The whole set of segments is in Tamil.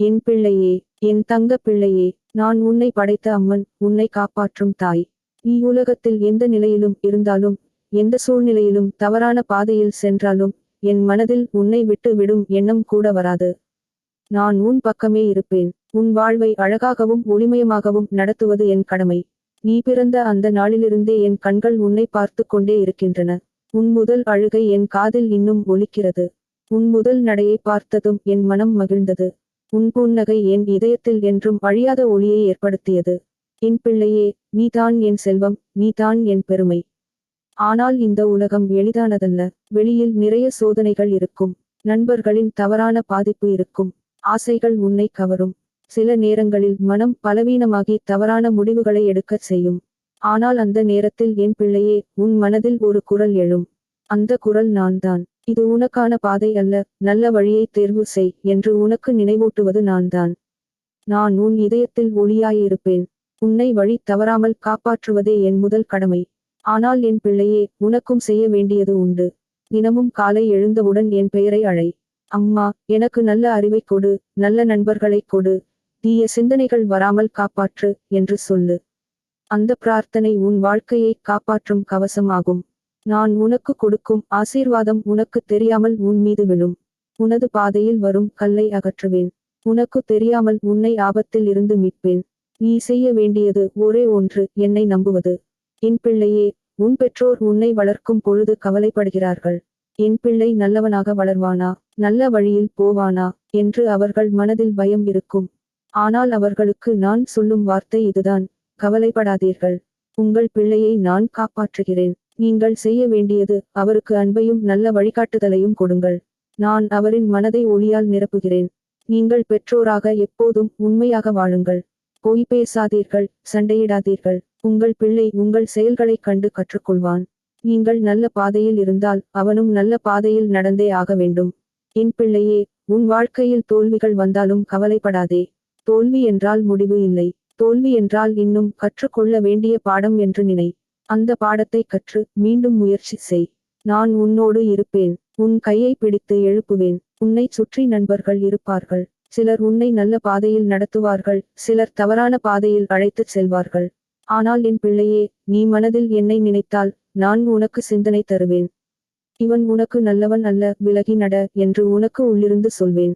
என் பிள்ளையே என் தங்க பிள்ளையே நான் உன்னை படைத்த அம்மன் உன்னை காப்பாற்றும் தாய். நீ உலகத்தில் எந்த நிலையிலும் இருந்தாலும் எந்த சூழ்நிலையிலும் தவறான பாதையில் சென்றாலும் என் மனதில் உன்னை விட்டு விடும் எண்ணம் கூட வராது. நான் உன் பக்கமே இருப்பேன். உன் வாழ்வை அழகாகவும் ஒளிமயமாகவும் நடத்துவது என் கடமை. நீ பிறந்த அந்த நாளிலிருந்தே என் கண்கள் உன்னை பார்த்து கொண்டே இருக்கின்றன. உன் முதல் அழுகை என் காதில் இன்னும் ஒலிக்கிறது. உன் முதல் நடையை பார்த்ததும் என் மனம் மகிழ்ந்தது. உன் புன்னகை என் இதயத்தில் என்றும் அழியாத ஒளியை ஏற்படுத்தியது. என் பிள்ளையே நீதான் என் செல்வம் நீதான் என் பெருமை. ஆனால் இந்த உலகம் எளிதானதல்ல. வெளியில் நிறைய சோதனைகள் இருக்கும். நண்பர்களின் தவறான பாதிப்பு இருக்கும். ஆசைகள் உன்னை கவரும். சில நேரங்களில் மனம் பலவீனமாகி தவறான முடிவுகளை எடுக்கச் செய்யும். ஆனால் அந்த நேரத்தில் என் பிள்ளையே உன் மனதில் ஒரு குரல் எழும். அந்த குரல் நான்தான். இது உனக்கான பாதை அல்ல நல்ல வழியை தேர்வு செய் என்று உனக்கு நினைவூட்டுவது நான்தான். நான் உன் இதயத்தில் ஒளியாயிருப்பேன். உன்னை வழி தவறாமல் காப்பாற்றுவதே என் முதல் கடமை. ஆனால் என் பிள்ளையே உனக்கும் செய்ய வேண்டியது உண்டு. தினமும் காலை எழுந்தவுடன் என் பெயரை அழை. அம்மா எனக்கு நல்ல அறிவை கொடு நல்ல நண்பர்களைக் கொடு. தீய சிந்தனைகள் வராமல் காப்பாற்று என்று சொல்லு. அந்த பிரார்த்தனை உன் வாழ்க்கையை காப்பாற்றும் கவசமாகும். நான் உனக்கு கொடுக்கும் ஆசீர்வாதம் உனக்கு தெரியாமல் உன் மீது விழும். உனது பாதையில் வரும் கல்லை அகற்றுவேன். உனக்கு தெரியாமல் உன்னை ஆபத்தில் இருந்து மீட்பேன். நீ செய்ய வேண்டியது ஒரே ஒன்று என்னை நம்புவது. என் பிள்ளையே உன் பெற்றோர் உன்னை வளர்க்கும் பொழுது கவலைப்படுகிறார்கள். என் பிள்ளை நல்லவனாக வளர்வானா? நல்ல வழியில் போவானா? என்று அவர்கள் மனதில் பயம் இருக்கும். ஆனால் அவர்களுக்கு நான் சொல்லும் வார்த்தை இதுதான். கவலைப்படாதீர்கள். உங்கள் பிள்ளையை நான் காப்பாற்றுகிறேன். நீங்கள் செய்ய வேண்டியது அவருக்கு அன்பையும் நல்ல வழிகாட்டுதலையும் கொடுங்கள். நான் அவரின் மனதை ஒளியால் நிரப்புகிறேன். நீங்கள் பெற்றோராக எப்போதும் உண்மையாக வாழுங்கள். பொய் பேசாதீர்கள் சண்டையிடாதீர்கள். உங்கள் பிள்ளை உங்கள் செயல்களைக் கண்டு கற்றுக்கொள்வான். நீங்கள் நல்ல பாதையில் இருந்தால் அவனும் நல்ல பாதையில் நடந்தே ஆக வேண்டும். என் பிள்ளையே உன் வாழ்க்கையில் தோல்விகள் வந்தாலும் கவலைப்படாதே. தோல்வி என்றால் முடிவு இல்லை. தோல்வி என்றால் இன்னும் கற்றுக்கொள்ள வேண்டிய பாடம் என்று நினை. அந்த பாடத்தை கற்று மீண்டும் முயற்சி செய். நான் உன்னோடு இருப்பேன். உன் கையை பிடித்து எழுப்புவேன். உன்னை சுற்றி நண்பர்கள் இருப்பார்கள். சிலர் உன்னை நல்ல பாதையில் நடத்துவார்கள். சிலர் தவறான பாதையில் அழைத்துச் செல்வார்கள். ஆனால் என் பிள்ளையே நீ மனதில் என்னை நினைத்தால் நான் உனக்கு சிந்தனை தருவேன். இவன் உனக்கு நல்லவன் அல்ல விலகி நட என்று உனக்கு உள்ளிருந்து சொல்வேன்.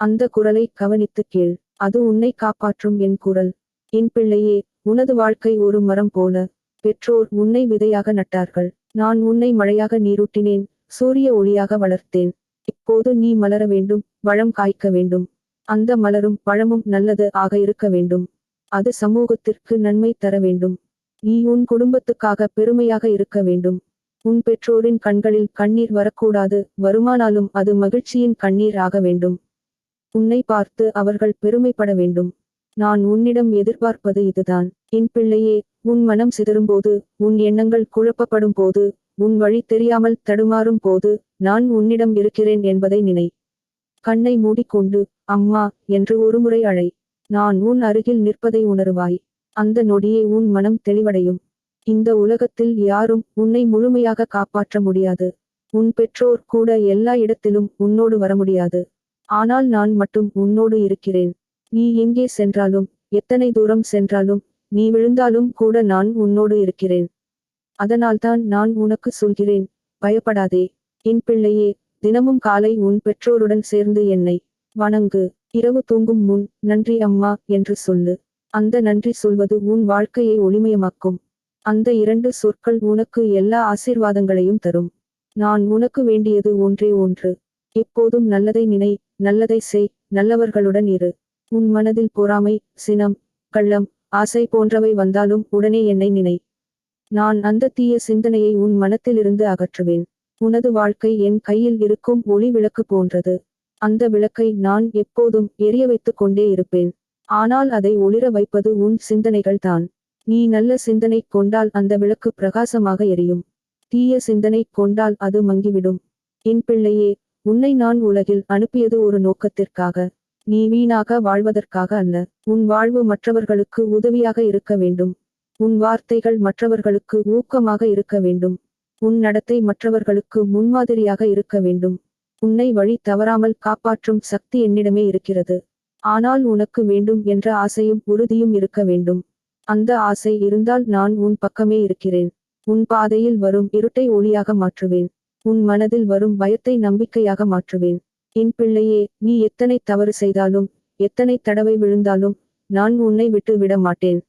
அந்த குரலை கவனித்துக் கேள். அது உன்னை காப்பாற்றும் என் குரல். என் பிள்ளையே உனது வாழ்க்கை ஒரு மரம் போல. பெற்றோர் உன்னை விதையாக நட்டார்கள். நான் உன்னை மழையாக நீரூட்டினேன். சூரிய ஒளியாக வளர்த்தேன். இப்போது நீ மலர வேண்டும் வளம் காய்க்க வேண்டும். அந்த மலரும் பழமும் நல்லது ஆக இருக்க வேண்டும். அது சமூகத்திற்கு நன்மை தர வேண்டும். நீ உன் குடும்பத்துக்காக பெருமையாக இருக்க வேண்டும். உன் பெற்றோரின் கண்களில் கண்ணீர் வரக்கூடாது வருமானாலும் அது மகிழ்ச்சியின் கண்ணீர் ஆக வேண்டும். உன்னை பார்த்து அவர்கள் பெருமைப்பட வேண்டும். நான் உன்னிடம் எதிர்பார்ப்பது இதுதான். என் பிள்ளையே உன் மனம் சிதறும்போது உன் எண்ணங்கள் குழப்பப்படும் போது உன் வழி தெரியாமல் தடுமாறும் போது நான் உன்னிடம் இருக்கிறேன் என்பதை நினை. கண்ணை மூடிக்கொண்டு அம்மா என்று ஒருமுறை அழை. நான் உன் அருகில் நிற்பதை உணருவாய். அந்த நொடியே உன் மனம் தெளிவடையும். இந்த உலகத்தில் யாரும் உன்னை முழுமையாக காப்பாற்ற முடியாது. உன் பெற்றோர் கூட எல்லா இடத்திலும் உன்னோடு வர முடியாது. ஆனால் நான் மட்டும் உன்னோடு இருக்கிறேன். நீ எங்கே சென்றாலும் எத்தனை தூரம் சென்றாலும் நீ விழுந்தாலும் கூட நான் உன்னோடு இருக்கிறேன். அதனால்தான் நான் உனக்கு சொல்கிறேன் பயப்படாதே. என் பிள்ளையே தினமும் காலை உன் பெற்றோருடன் சேர்ந்து என்னை வணங்கு. இரவு தூங்கும் முன் நன்றி அம்மா என்று சொல்லு. அந்த நன்றி சொல்வது உன் வாழ்க்கையை ஒளிமயமாக்கும். அந்த இரண்டு சொற்கள் உனக்கு எல்லா ஆசீர்வாதங்களையும் தரும். நான் உனக்கு வேண்டியது ஒன்றே ஒன்று. எப்போதும் நல்லதை நினை நல்லதை செய் நல்லவர்களுடன் இரு. உன் மனதில் பொறாமை சினம் கள்ளம் ஆசை போன்றவை வந்தாலும் உடனே என்னை நினை. நான் அந்த தீய சிந்தனையை உன் மனத்திலிருந்து அகற்றுவேன். உனது வாழ்க்கை என் கையில் இருக்கும் ஒளி விளக்கு போன்றது. அந்த விளக்கை நான் எப்போதும் எரிய வைத்துக் கொண்டே இருப்பேன். ஆனால் அதை ஒளிர வைப்பது உன் சிந்தனைகள் தான் நீ நல்ல சிந்தனை கொண்டால் அந்த விளக்கு பிரகாசமாக எரியும். தீய சிந்தனை கொண்டால் அது மங்கிவிடும். என் பிள்ளையே உன்னை நான் உலகில் அனுப்பியது ஒரு நோக்கத்திற்காக. நீ வீணாக வாழ்வதற்காக அல்ல. உன் வாழ்வு மற்றவர்களுக்கு உதவியாக இருக்க வேண்டும். உன் வார்த்தைகள் மற்றவர்களுக்கு ஊக்கமாக இருக்க வேண்டும். உன் நடத்தை மற்றவர்களுக்கு முன்மாதிரியாக இருக்க வேண்டும். உன்னை வழி தவறாமல் காப்பாற்றும் சக்தி என்னிடமே இருக்கிறது. ஆனால் உனக்கு வேண்டும் என்ற ஆசையும் உறுதியும் இருக்க வேண்டும். அந்த ஆசை இருந்தால் நான் உன் பக்கமே இருக்கிறேன். உன் பாதையில் வரும் இருட்டை ஒளியாக மாற்றுவேன். உன் மனதில் வரும் பயத்தை நம்பிக்கையாக மாற்றுவேன். என் பிள்ளையே நீ எத்தனை தவறு செய்தாலும் எத்தனை தடவை விழுந்தாலும் நான் உன்னை விட்டு விட மாட்டேன்.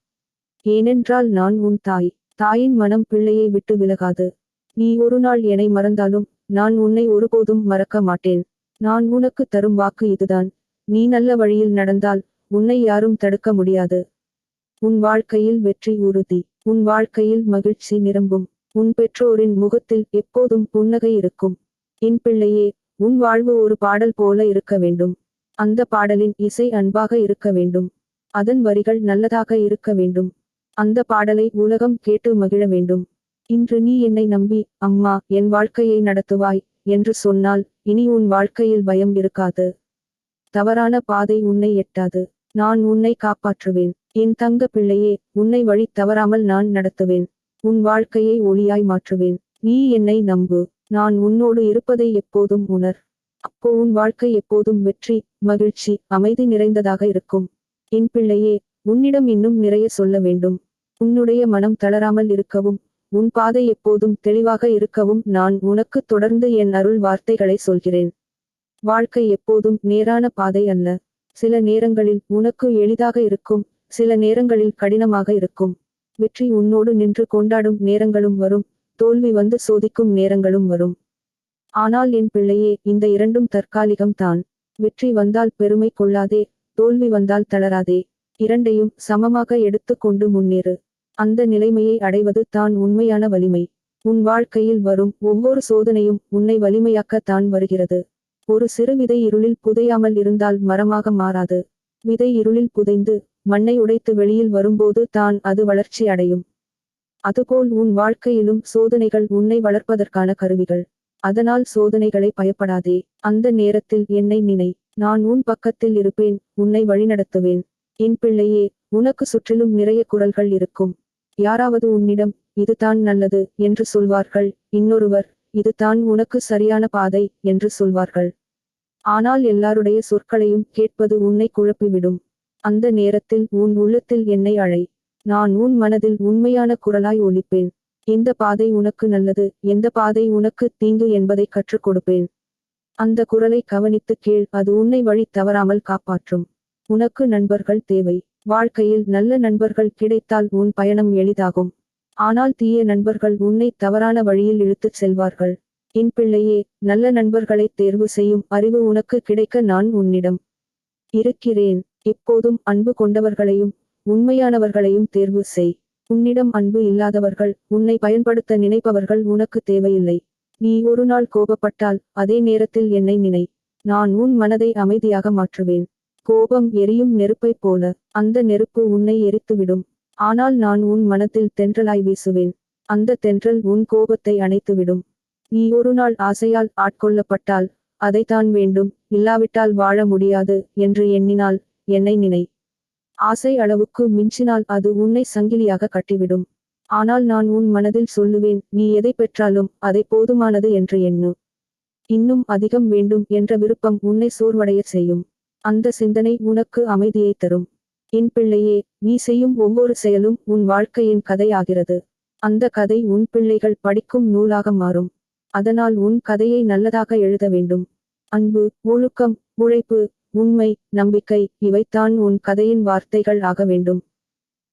ஏனென்றால் நான் உன் தாய். தாயின் மனம் பிள்ளையை விட்டு விலகாது. நீ ஒரு நாள் என்னை மறந்தாலும் நான் உன்னை ஒருபோதும் மறக்க மாட்டேன். நான் உனக்கு தரும் வாக்கு இதுதான். நீ நல்ல வழியில் நடந்தால் உன்னை யாரும் தடுக்க முடியாது. உன் வாழ்க்கையில் வெற்றி உறுதி. உன் வாழ்க்கையில் மகிழ்ச்சி நிரம்பும். உன் பெற்றோரின் முகத்தில் எப்போதும் புன்னகை இருக்கும். என் பிள்ளையே உன் வாழ்வு ஒரு பாடல் போல இருக்க வேண்டும். அந்த பாடலின் இசை அன்பாக இருக்க வேண்டும். அதன் வரிகள் நல்லதாக இருக்க வேண்டும். அந்த பாடலை உலகம் கேட்டு மகிழ வேண்டும். இன்று நீ என்னை நம்பி அம்மா என் வாழ்க்கையை நடத்துவாய் என்று சொன்னால் இனி உன் வாழ்க்கையில் பயம் இருக்காது. தவறான பாதை உன்னை எட்டாது. நான் உன்னை காப்பாற்றுவேன். என் தங்க பிள்ளையே உன்னை வழி தவறாமல் நான் நடத்துவேன். உன் வாழ்க்கையை ஒளியாய் மாற்றுவேன். நீ என்னை நம்பு. நான் உன்னோடு இருப்பதை எப்போதும் உணர். அப்போ உன் வாழ்க்கை எப்போதும் வெற்றி மகிழ்ச்சி அமைதி நிறைந்ததாக இருக்கும். என் பிள்ளையே உன்னிடம் இன்னும் நிறைய சொல்ல வேண்டும். உன்னுடைய மனம் தளராமல் இருக்கவும் உன் பாதை எப்போதும் தெளிவாக இருக்கவும் நான் உனக்கு தொடர்ந்து என் அருள் வார்த்தைகளை சொல்கிறேன். வாழ்க்கை எப்போதும் நேரான பாதை அல்ல. சில நேரங்களில் உனக்கு எளிதாக இருக்கும் சில நேரங்களில் கடினமாக இருக்கும். வெற்றி உன்னோடு நின்று கொண்டாடும் நேரங்களும் வரும். தோல்வி வந்து சோதிக்கும் நேரங்களும் வரும். ஆனால் என் பிள்ளையே இந்த இரண்டும் தற்காலிகம் தான். வெற்றி வந்தால் பெருமை கொள்ளாதே தோல்வி வந்தால் தளராதே. இரண்டையும் சமமாக எடுத்துக்கொண்டு முன்னேறு. அந்த நிலைமையை அடைவது தான் உண்மையான வலிமை. உன் வாழ்க்கையில் வரும் ஒவ்வொரு சோதனையும் உன்னை வலிமையாக்க தான் வருகிறது. ஒரு சிறு விதை இருளில் புதையாமல் இருந்தால் மரமாக மாறாது. விதை இருளில் புதைந்து மண்ணை உடைத்து வெளியில் வரும்போது தான் அது வளர்ச்சி அடையும். அதுபோல் உன் வாழ்க்கையிலும் சோதனைகள் உன்னை வளர்ப்பதற்கான கருவிகள். அதனால் சோதனைகளை பயப்படாதே. அந்த நேரத்தில் என்னை நினை. நான் உன் பக்கத்தில் இருப்பேன் உன்னை வழிநடத்துவேன். என் பிள்ளையே உனக்கு சுற்றிலும் நிறைய குரல்கள் இருக்கும். யாராவது உன்னிடம் இதுதான் நல்லது என்று சொல்வார்கள். இன்னொருவர் இது தான் உனக்கு சரியான பாதை என்று சொல்வார்கள். ஆனால் எல்லாருடைய சொற்களையும் கேட்பது உன்னை குழப்பிவிடும். அந்த நேரத்தில் உன் உள்ளத்தில் என்னை அழை. நான் உன் மனதில் உண்மையான குரலாய் ஒலிப்பேன். எந்த பாதை உனக்கு நல்லது எந்த பாதை உனக்கு தீங்கு என்பதை கற்றுக் கொடுப்பேன். அந்த குரலை கவனித்து கேள் அது உன்னை வழி தவறாமல் காப்பாற்றும். உனக்கு நண்பர்கள் தேவை. வாழ்க்கையில் நல்ல நண்பர்கள் கிடைத்தால் உன் பயணம் எளிதாகும். ஆனால் தீய நண்பர்கள் உன்னை தவறான வழியில் இழுத்துச் செல்வார்கள். என் பிள்ளையே நல்ல நண்பர்களை தேர்வு செய்யும் அறிவு உனக்கு கிடைக்க நான் உன்னிடம் இருக்கிறேன். எப்போதும் அன்பு கொண்டவர்களையும் உண்மையானவர்களையும் தேர்வு செய். உன்னிடம் அன்பு இல்லாதவர்கள் உன்னை பயன்படுத்த நினைப்பவர்கள் உனக்கு தேவையில்லை. நீ ஒரு நாள் கோபப்பட்டால் அதே நேரத்தில் என்னை நினை. நான் உன் மனதை அமைதியாக மாற்றுவேன். கோபம் எரியும் நெருப்பைப் போல அந்த நெருப்பு உன்னை எரித்துவிடும். ஆனால் நான் உன் மனத்தில் தென்றலாய் வீசுவேன். அந்த தென்றல் உன் கோபத்தை அணைத்துவிடும். நீ ஒரு நாள் ஆசையால் ஆட்கொள்ளப்பட்டால் அதைத்தான் வேண்டும். இல்லாவிட்டால் வாழ முடியாது என்று எண்ணினால் என்னை நினை. ஆசை அளவுக்கு மிஞ்சினால் அது உன்னை சங்கிலியாக கட்டிவிடும். ஆனால் நான் உன் மனதில் சொல்லுவேன் நீ எதை பெற்றாலும் அதை போதுமானது என்று எண்ணு. இன்னும் அதிகம் வேண்டும் என்ற விருப்பம் உன்னை சோர்வடைய செய்யும். அந்த சிந்தனை உனக்கு அமைதியை தரும். என் பிள்ளையே நீ செய்யும் ஒவ்வொரு செயலும் உன் வாழ்க்கையின் கதையாகிறது. அந்த கதை உன் பிள்ளைகள் படிக்கும் நூலாக மாறும். அதனால் உன் கதையை நல்லதாக எழுத வேண்டும். அன்பு ஒழுக்கம் உழைப்பு உண்மை நம்பிக்கை இவைத்தான் உன் கதையின் வார்த்தைகள் ஆக வேண்டும்.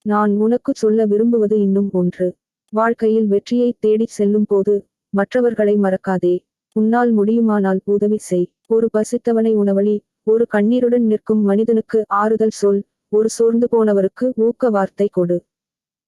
நான் உனக்கு சொல்ல விரும்புவது இன்னும் ஒன்று. வாழ்க்கையில் வெற்றியை தேடிச் செல்லும் போது மற்றவர்களை மறக்காதே. உன்னால் முடியுமானால் உதவி செய். ஒரு பசித்தவனை உணவளி ஒரு கண்ணீருடன் நிற்கும் மனிதனுக்கு ஆறுதல் சொல் ஒரு சோர்ந்து போனவருக்கு ஊக்க வார்த்தை கொடு.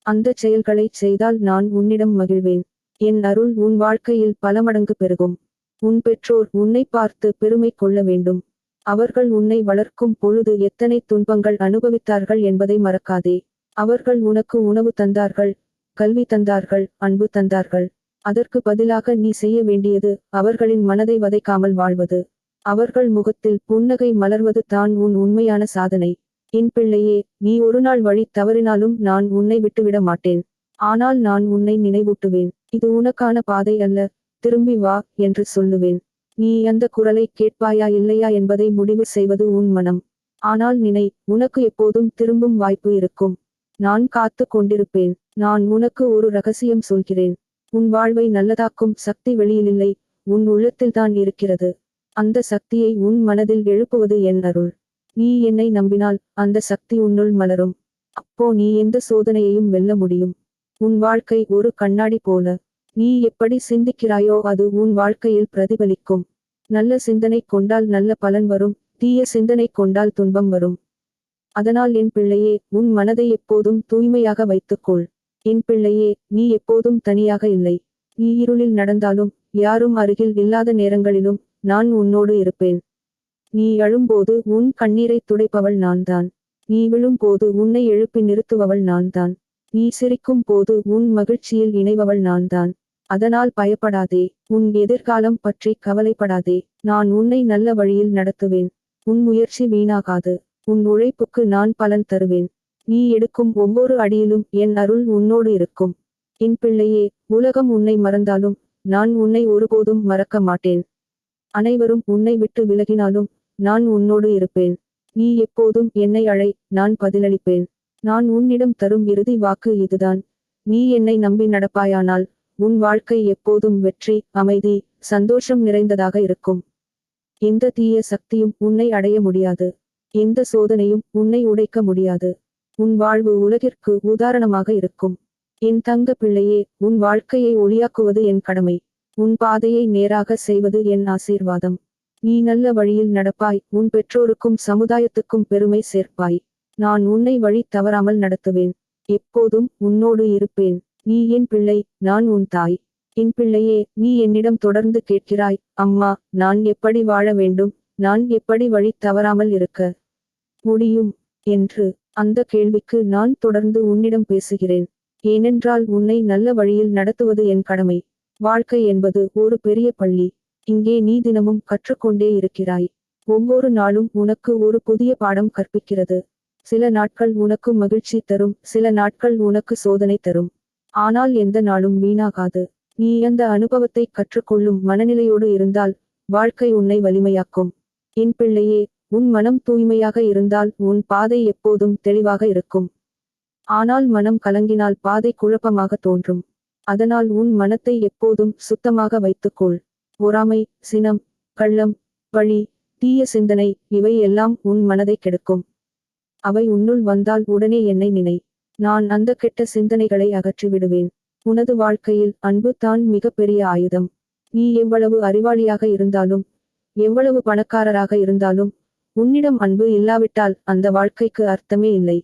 அந்த செயல்களை செய்தால் நான் உன்னிடம் மகிழ்வேன். என் அருள் உன் வாழ்க்கையில் பல மடங்கு பெருகும். உன் பெற்றோர் உன்னை பார்த்து பெருமை கொள்ள வேண்டும். அவர்கள் உன்னை வளர்க்கும் பொழுது எத்தனை துன்பங்கள் அனுபவித்தார்கள் என்பதை மறக்காதே. அவர்கள் உனக்கு உணவு தந்தார்கள் கல்வி தந்தார்கள் அன்பு தந்தார்கள். அதற்கு பதிலாக நீ செய்ய வேண்டியது அவர்களின் மனதை வதைக்காமல் வாழ்வது. அவர்கள் முகத்தில் புன்னகை மலர்வது தான் உன் உண்மையான சாதனை. என் பிள்ளையே நீ ஒரு நாள் வழி தவறினாலும் நான் உன்னை விட்டுவிட மாட்டேன். ஆனால் நான் உன்னை நினைவூட்டுவேன். இது உனக்கான பாதை அல்ல. திரும்பி வா என்று சொல்லுவேன். நீ அந்த குரலை கேட்பாயா இல்லையா என்பதை முடிவு செய்வது உன் மனம். ஆனால் நினை உனக்கு எப்போதும் திரும்பும் வாய்ப்பு இருக்கும். நான் காத்து கொண்டிருப்பேன். நான் உனக்கு ஒரு ரகசியம் சொல்கிறேன். உன் வாழ்வை நல்லதாக்கும் சக்தி வெளியிலில்லை. உன் உள்ளத்தில்தான் இருக்கிறது. அந்த சக்தியை உன் மனதில் எழுப்புவது என் அருள். நீ என்னை நம்பினால் அந்த சக்தி உன்னுள் மலரும். அப்போ நீ எந்த சோதனையையும் வெல்ல முடியும். உன் வாழ்க்கை ஒரு கண்ணாடி போல. நீ எப்படி சிந்திக்கிறாயோ அது உன் வாழ்க்கையில் பிரதிபலிக்கும். நல்ல சிந்தனை கொண்டால் நல்ல பலன் வரும் தீய சிந்தனை கொண்டால் துன்பம் வரும். அதனால் என் பிள்ளையே உன் மனதை எப்போதும் தூய்மையாக வைத்துக்கொள். என் பிள்ளையே நீ எப்போதும் தனியாக இல்லை. நீ இருளில் நடந்தாலும் யாரும் அருகில் இல்லாத நேரங்களிலும் நான் உன்னோடு இருப்பேன். நீ அழும்போது உன் கண்ணீரை துடைப்பவள் நான்தான். நீ விழும்போது உன்னை எழுப்பி நிறுத்துபவள் நான்தான். நீ சிரிக்கும் போது உன் மகிழ்ச்சியில் இணைபவள் நான்தான். அதனால் பயப்படாதே உன் எதிர்காலம் பற்றி கவலைப்படாதே நான் உன்னை நல்ல வழியில் நடத்துவேன். உன் முயற்சி வீணாகாது. உன் உழைப்புக்கு நான் பலன் தருவேன். நீ எடுக்கும் ஒவ்வொரு அடியிலும் என் அருள் உன்னோடு இருக்கும். என் பிள்ளையே உலகம் உன்னை மறந்தாலும் நான் உன்னை ஒருபோதும் மறக்க மாட்டேன். அனைவரும் உன்னை விட்டு விலகினாலும் நான் உன்னோடு இருப்பேன். நீ எப்போதும் என்னை அழை நான் பதிலளிப்பேன். நான் உன்னிடம் தரும் இறுதி வாக்கு இதுதான். நீ என்னை நம்பி நடப்பாயானால் உன் வாழ்க்கை எப்போதும் வெற்றி அமைதி சந்தோஷம் நிறைந்ததாக இருக்கும். எந்த தீய சக்தியும் உன்னை அடைய முடியாது. எந்த சோதனையும் உன்னை உடைக்க முடியாது. உன் வாழ்வு உலகிற்கு உதாரணமாக இருக்கும். என் தங்க பிள்ளையே உன் வாழ்க்கையை ஒளியாக்குவது என் கடமை. உன் பாதையை நேராக செய்வது என் ஆசீர்வாதம். நீ நல்ல வழியில் நடப்பாய் உன் பெற்றோருக்கும் சமுதாயத்துக்கும் பெருமை சேர்ப்பாய். நான் உன்னை வழி தவறாமல் நடத்துவேன். எப்போதும் உன்னோடு இருப்பேன். நீ என் பிள்ளை நான் உன் தாய். என் பிள்ளையே நீ என்னிடம் தொடர்ந்து கேட்கிறாய். அம்மா நான் எப்படி வாழ வேண்டும்? நான் எப்படி வழி தவறாமல் இருக்க முடியும்? என்று அந்த கேள்விக்கு நான் தொடர்ந்து உன்னிடம் பேசுகிறேன். ஏனென்றால் உன்னை நல்ல வழியில் நடத்துவது என் கடமை. வாழ்க்கை என்பது ஒரு பெரிய பள்ளி. இங்கே நீ தினமும் கற்றுக்கொண்டே இருக்கிறாய். ஒவ்வொரு நாளும் உனக்கு ஒரு புதிய பாடம் கற்பிக்கிறது. சில நாட்கள் உனக்கு மகிழ்ச்சி தரும் சில நாட்கள் உனக்கு சோதனை தரும். ஆனால் எந்த நாளும் வீணாகாது. நீ அந்த அனுபவத்தை கற்றுக்கொள்ளும் மனநிலையோடு இருந்தால் வாழ்க்கை உன்னை வலிமையாக்கும். என் பிள்ளையே உன் மனம் தூய்மையாக இருந்தால் உன் பாதை எப்போதும் தெளிவாக இருக்கும். ஆனால் மனம் கலங்கினால் பாதை குழப்பமாக தோன்றும். அதனால் உன் மனத்தை எப்போதும் சுத்தமாக வைத்துக்கொள். பொறாமை சினம் கள்ளம் பழி தீய சிந்தனை இவை எல்லாம் உன் மனதை கெடுக்கும். அவை உன்னுள் வந்தால் உடனே என்னை நினை. நான் அந்த கெட்ட சிந்தனைகளை அகற்றி விடுவேன். உனது வாழ்க்கையில் அன்பு தான் மிகப்பெரிய ஆயுதம். நீ எவ்வளவு அறிவாளியாக இருந்தாலும் எவ்வளவு பணக்காரராக இருந்தாலும் உன்னிடம் அன்பு இல்லாவிட்டால் அந்த வாழ்க்கைக்கு அர்த்தமே இல்லை.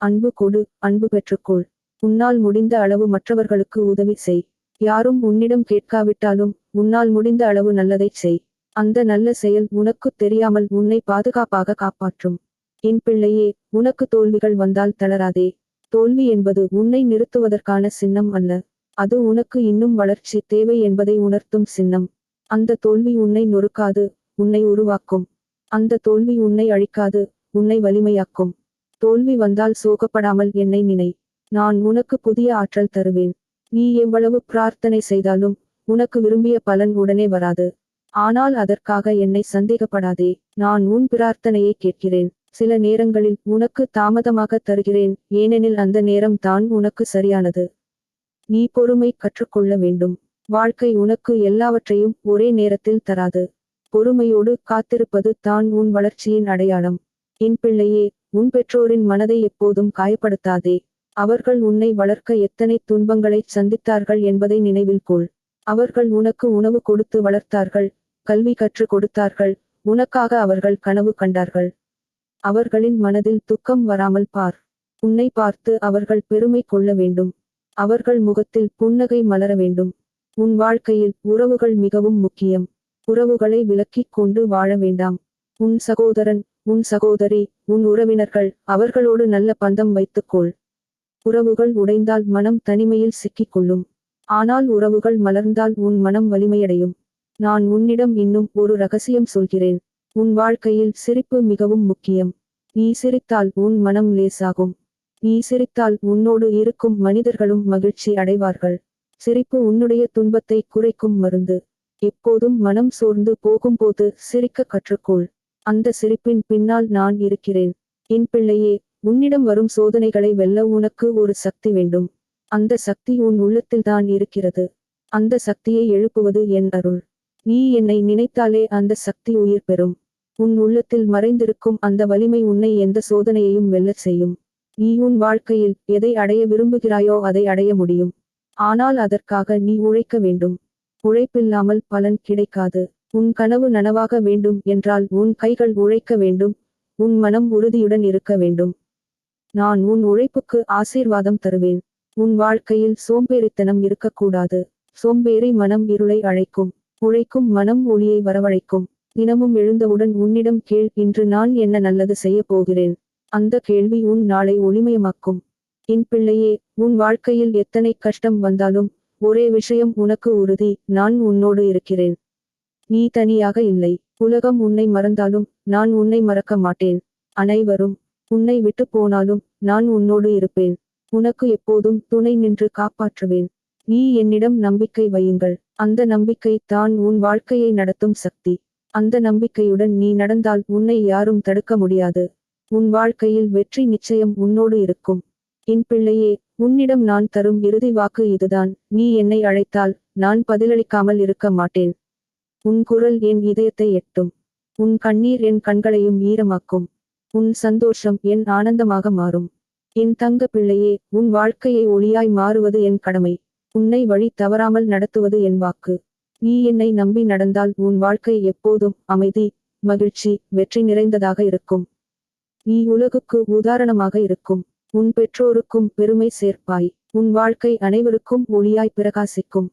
அன்பு கொடு அன்பு பெற்றுக்கொள். உன்னால் முடிந்த அளவு மற்றவர்களுக்கு உதவி செய். யாரும் உன்னிடம் கேட்காவிட்டாலும் உன்னால் முடிந்த அளவு நல்லதைச் செய். அந்த நல்ல செயல் உனக்குத் தெரியாமல் உன்னை பாதுகாப்பாக காப்பாற்றும். என் பிள்ளையே உனக்கு தோல்விகள் வந்தால் தளராதே. தோல்வி என்பது உன்னை நிறுத்துவதற்கான சின்னம் அல்ல. அது உனக்கு இன்னும் வளர்ச்சி தேவை என்பதை உணர்த்தும் சின்னம். அந்த தோல்வி உன்னை நொறுக்காது உன்னை உருவாக்கும். அந்த தோல்வி உன்னை அழிக்காது உன்னை வலிமையாக்கும். தோல்வி வந்தால் சோகப்படாமல் என்னை நினை. நான் உனக்கு புதிய ஆற்றல் தருவேன். நீ எவ்வளவு பிரார்த்தனை செய்தாலும் உனக்கு விரும்பிய பலன் உடனே வராது. ஆனால் அதற்காக என்னை சந்தேகப்படாதே. நான் உன் பிரார்த்தனையை கேட்கிறேன். சில நேரங்களில் உனக்கு தாமதமாக தருகிறேன் ஏனெனில் அந்த நேரம் தான் உனக்கு சரியானது. நீ பொறுமை கற்றுக்கொள்ள வேண்டும். வாழ்க்கை உனக்கு எல்லாவற்றையும் ஒரே நேரத்தில் தராது. பொறுமையோடு காத்திருப்பது தான் உன் வளர்ச்சியின் அடையாளம். என் பிள்ளையே உன் பெற்றோரின் மனதை எப்போதும் காயப்படுத்தாதே. அவர்கள் உன்னை வளர்க்க எத்தனை துன்பங்களைச் சந்தித்தார்கள் என்பதை நினைவில் கொள். அவர்கள் உனக்கு உணவு கொடுத்து வளர்த்தார்கள் கல்வி கற்றுக் கொடுத்தார்கள் உனக்காக அவர்கள் கனவு கண்டார்கள். அவர்களின் மனதில் துக்கம் வராமல் பார். உன்னை பார்த்து அவர்கள் பெருமை கொள்ள வேண்டும். அவர்கள் முகத்தில் புன்னகை மலர வேண்டும். உன் வாழ்க்கையில் உறவுகள் மிகவும் முக்கியம். உறவுகளை விலக்கிக் கொண்டு வாழ வேண்டாம். உன் சகோதரன் உன் சகோதரி உன் உறவினர்கள் அவர்களோடு நல்ல பந்தம் வைத்துக்கொள். உறவுகள் உடைந்தால் மனம் தனிமையில் சிக்கிக்கொள்ளும். ஆனால் உறவுகள் மலர்ந்தால் உன் மனம் வலிமையடையும். நான் உன்னிடம் இன்னும் ஒரு ரகசியம் சொல்கிறேன். உன் வாழ்க்கையில் சிரிப்பு மிகவும் முக்கியம். நீ சிரித்தால் உன் மனம் லேசாகும். நீ சிரித்தால் உன்னோடு இருக்கும் மனிதர்களும் மகிழ்ச்சி அடைவார்கள். சிரிப்பு உன்னுடைய துன்பத்தை குறைக்கும் மருந்து. எப்போதும் மனம் சோர்ந்து போகும்போது சிரிக்க கற்றுக்கொள். அந்த சிரிப்பின் பின்னால் நான் இருக்கிறேன். என் பிள்ளையே உன்னிடம் வரும் சோதனைகளை வெல்ல உனக்கு ஒரு சக்தி வேண்டும். அந்த சக்தி உன் உள்ளத்தில்தான் இருக்கிறது. அந்த சக்தியை எழுப்புவது என் அருள். நீ என்னை நினைத்தாலே அந்த சக்தி உயிர் பெறும். உன் உள்ளத்தில் மறைந்திருக்கும் அந்த வலிமை உன்னை எந்த சோதனையையும் வெல்லச் செய்யும். நீ உன் வாழ்க்கையில் எதை அடைய விரும்புகிறாயோ அதை அடைய முடியும். ஆனால் அதற்காக நீ உழைக்க வேண்டும். உழைப்பில்லாமல் பலன் கிடைக்காது. உன் கனவு நனவாக வேண்டும் என்றால் உன் கைகள் உழைக்க வேண்டும். உன் மனம் உறுதியுடன் இருக்க வேண்டும். நான் உன் உழைப்புக்கு ஆசீர்வாதம் தருவேன். உன் வாழ்க்கையில் சோம்பேறித்தனம் இருக்கக்கூடாது. சோம்பேறி மனம் இருளை அழைக்கும். உழைக்கும் மனம் ஒளியை வரவழைக்கும். தினமும் எழுந்தவுடன் உன்னிடம் கேள் இன்று நான் என்ன நல்லது செய்யப் போகிறேன்? அந்த கேள்வி உன் நாளை ஒளிமயமாக்கும். என் பிள்ளையே உன் வாழ்க்கையில் எத்தனை கஷ்டம் வந்தாலும் ஒரே விஷயம் உனக்கு உறுதி நான் உன்னோடு இருக்கிறேன். நீ தனியாக இல்லை. உலகம் உன்னை மறந்தாலும் நான் உன்னை மறக்க மாட்டேன். அனைவரும் உன்னை விட்டு போனாலும் நான் உன்னோடு இருப்பேன். உனக்கு எப்போதும் துணை நின்று காப்பாற்றுவேன். நீ என்னிடம் நம்பிக்கை வையுங்கள். அந்த நம்பிக்கை தான் உன் வாழ்க்கையை நடத்தும் சக்தி. அந்த நம்பிக்கையுடன் நீ நடந்தால் உன்னை யாரும் தடுக்க முடியாது. உன் வாழ்க்கையில் வெற்றி நிச்சயம் உன்னோடு இருக்கும். என் பிள்ளையே உன்னிடம் நான் தரும் இறுதி வாக்கு இதுதான். நீ என்னை அழைத்தால் நான் பதிலளிக்காமல் இருக்க மாட்டேன். உன் குரல் என் இதயத்தை எட்டும். உன் கண்ணீர் என் கண்களையும் ஈரமாக்கும். உன் சந்தோஷம் என் ஆனந்தமாக மாறும். என் தங்க பிள்ளையே உன் வாழ்க்கையை ஒளியாய் மாறுவது என் கடமை. உன்னை வழி தவறாமல் நடத்துவது என் வாக்கு. நீ என்னை நம்பி நடந்தால் உன் வாழ்க்கை எப்போதும் அமைதி மகிழ்ச்சி வெற்றி நிறைந்ததாக இருக்கும். நீ உலகுக்கு உதாரணமாக இருக்கும். உன் பெற்றோருக்கும் பெருமை சேர்ப்பாய். உன் வாழ்க்கை அனைவருக்கும் ஒளியாய் பிரகாசிக்கும்.